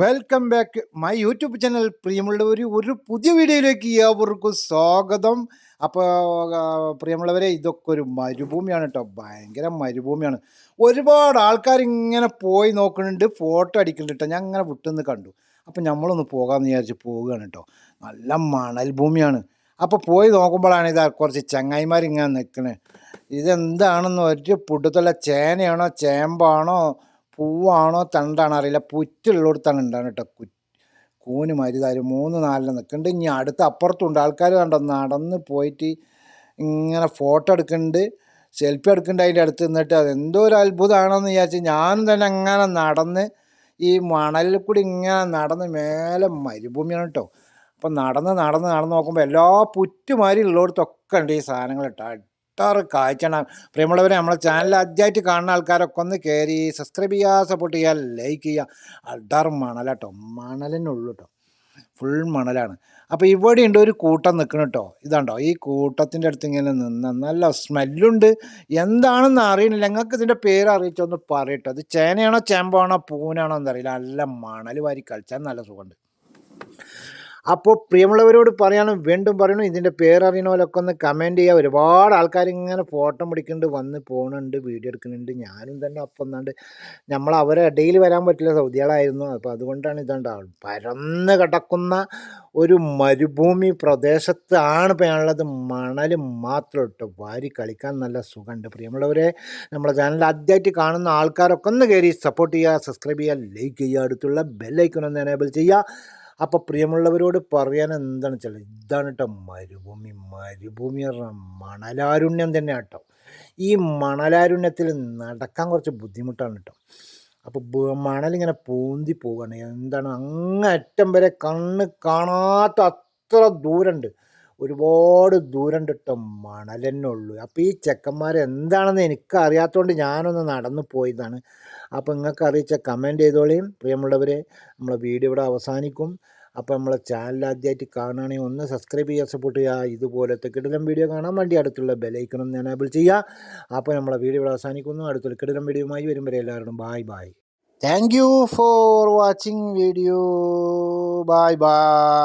Welcome back my YouTube channel പ്രിയമുള്ളവർ ഒരു പുതിയ വീഡിയോയിലേക്ക് ഏവർക്കും സ്വാഗതം. അപ്പോൾ പ്രിയമുള്ളവരെ ഇതൊക്കെ ഒരു മരുഭൂമിയാണ് കേട്ടോ ഭയങ്കര മരുഭൂമിയാണ്. ഒരുപാട് ആൾക്കാർ ഇങ്ങനെ പോയി നോക്കുന്നുണ്ട് ഫോട്ടോ അടിക്കുന്നുണ്ട് കേട്ടോ ഞാൻ അങ്ങനെ വിട്ടുനിന്ന് കണ്ടു. അപ്പോൾ നമ്മളൊന്ന് പോകാമെന്ന് വിചാരിച്ച് പോവുകയാണ് കേട്ടോ നല്ല മണൽ ഭൂമിയാണ്. അപ്പോൾ പോയി നോക്കുമ്പോഴാണ് ഇത് കുറച്ച് ചങ്ങായിമാർ ഇങ്ങനെ നിൽക്കുന്നത് ഇതെന്താണെന്ന് ഒരു പുട്ടത്തുള്ള ചേനയാണോ ചേമ്പാണോ പൂവാണോ തണ്ടാണോ അറിയില്ല. പുറ്റുള്ളിടത്താണ് ഉണ്ടാകുന്നത് കേട്ടോ കു കൂന് മരുതാരും മൂന്ന് നാലിൽ നിൽക്കുന്നുണ്ട്. ഇനി അടുത്ത അപ്പുറത്തുണ്ട്. ആൾക്കാർ കണ്ടോ നടന്ന് പോയിട്ട് ഇങ്ങനെ ഫോട്ടോ എടുക്കുന്നുണ്ട്. സെൽഫി എടുക്കുന്നുണ്ട് അതിന്റെ അടുത്ത് നിന്നിട്ട്. അതെന്തോ ഒരു അത്ഭുതമാണെന്ന് വിചാരിച്ച് ഞാൻ തന്നെ അങ്ങനെ നടന്ന് ഈ മണലിൽ കൂടി ഇങ്ങനെ നടന്ന് മേലെ മരുഭൂമിയാണ് കേട്ടോ. അപ്പം നടന്ന് നടന്ന് നടന്ന് നോക്കുമ്പോൾ എല്ലാ പുറ്റുമാരി ഉള്ളിടത്തൊക്കെ ഉണ്ട് ഈ സാധനങ്ങൾ കേട്ടോ. അട്ടാറ് കാഴ്ചണം. പ്രിയമുള്ളവരെ നമ്മളെ ചാനൽ ആദ്യമായിട്ട് കാണുന്ന ആൾക്കാരൊക്കെ ഒന്ന് കയറി സബ്സ്ക്രൈബ് ചെയ്യുക സപ്പോർട്ട് ചെയ്യുക ലൈക്ക് ചെയ്യുക അട്ടാറ് മണലാട്ടോ. മണലിനുള്ളൂ കേട്ടോ ഫുൾ മണലാണ്. അപ്പോൾ ഇവിടെ ഉണ്ട് ഒരു കൂട്ടം നിൽക്കണം കേട്ടോ ഇതാണ്ടോ ഈ കൂട്ടത്തിന്റെ അടുത്ത് ഇങ്ങനെ നിന്ന് നല്ല സ്മെല്ലുണ്ട് എന്താണെന്ന് അറിയണില്ല. ഞങ്ങൾക്ക് ഇതിന്റെ പേര് അറിയിച്ചൊന്ന് പറയട്ടോ അത് ചേനയാണോ ചേമ്പാണോ പൂനാണോ എന്നറിയില്ല. നല്ല മണൽ വാരി കളിച്ചാൽ നല്ല സുഖമുണ്ട് അപ്പോൾ പ്രിയമുള്ളവരോട് പറയണം വീണ്ടും പറയണം ഇതിന്റെ പേരറിയണോലൊക്കെ ഒന്ന് കമന്റ് ചെയ്യുക ഒരുപാട് ആൾക്കാർ ഇങ്ങനെ ഫോട്ടോ പിടിക്കുന്നുണ്ട് വന്ന് പോകുന്നുണ്ട് വീഡിയോ എടുക്കുന്നുണ്ട്. ഞാനും തന്നെ അപ്പം എന്നാണ്ട് നമ്മൾ അവരെ ഇടയിൽ വരാൻ പറ്റില്ല. സൗദികളായിരുന്നു. അപ്പോൾ അതുകൊണ്ടാണ് ഇതുണ്ടാവും പരന്ന് കിടക്കുന്ന ഒരു മരുഭൂമി പ്രദേശത്താണ് ഇപ്പോൾ ഞാനുള്ളത്. മണൽ മാത്രം ഇട്ട് വാരി കളിക്കാൻ നല്ല സുഖമുണ്ട്. പ്രിയമുള്ളവരെ നമ്മുടെ ചാനൽ ആദ്യമായിട്ട് കാണുന്ന ആൾക്കാരൊക്കെ ഒന്ന് കയറി സപ്പോർട്ട് ചെയ്യുക സബ്സ്ക്രൈബ് ചെയ്യുക ലൈക്ക് ചെയ്യുക അടുത്തുള്ള ബെല്ലൈക്കൺ ഒന്ന് എനേബിൾ ചെയ്യുക. അപ്പോൾ പ്രിയമുള്ളവരോട് പറയാൻ എന്താണ് വെച്ചാൽ ഇതാണ് കേട്ടോ മരുഭൂമി. മരുഭൂമി പറഞ്ഞാൽ മണലാരുണ്യം തന്നെ കേട്ടോ ഈ മണലാരുണ്യത്തിൽ നടക്കാൻ കുറച്ച് ബുദ്ധിമുട്ടാണ് കേട്ടോ അപ്പോൾ മണലിങ്ങനെ പൂന്തി പോവുകയാണ് എന്താണ് അങ്ങറ്റം വരെ കണ്ണ് കാണാത്ത അത്ര ദൂരമുണ്ട് ഒരുപാട് ദൂരം ഇട്ട മണൽ അപ്പോൾ ഈ ചെക്കന്മാർ എന്താണെന്ന് എനിക്ക് അറിയാത്തതുകൊണ്ട് ഞാനൊന്ന് നടന്നു പോയതാണ്. അപ്പോൾ നിങ്ങൾക്ക് അറിയിച്ച കമന്റ് ചെയ്തോളിയും പ്രിയമുള്ളവരെ നമ്മളെ വീഡിയോ ഇവിടെ അവസാനിക്കും. അപ്പോൾ നമ്മളെ ചാനൽ ആദ്യമായിട്ട് കാണുകയാണെങ്കിൽ ഒന്ന് സബ്സ്ക്രൈബ് ചെയ്യുക സപ്പോർട്ട് ചെയ്യുക. ഇതുപോലത്തെ കിടിലം വീഡിയോ കാണാൻ വേണ്ടി അടുത്തുള്ള ബെലൈക്കണം എനേബിൾ ചെയ്യുക. അപ്പോൾ നമ്മളെ വീഡിയോ ഇവിടെ അവസാനിക്കുന്നു. അടുത്തുള്ള കിടിലം വീഡിയോയുമായി വരുമ്പോൾ എല്ലാവരോടും bye bye thank you for watching video bye bye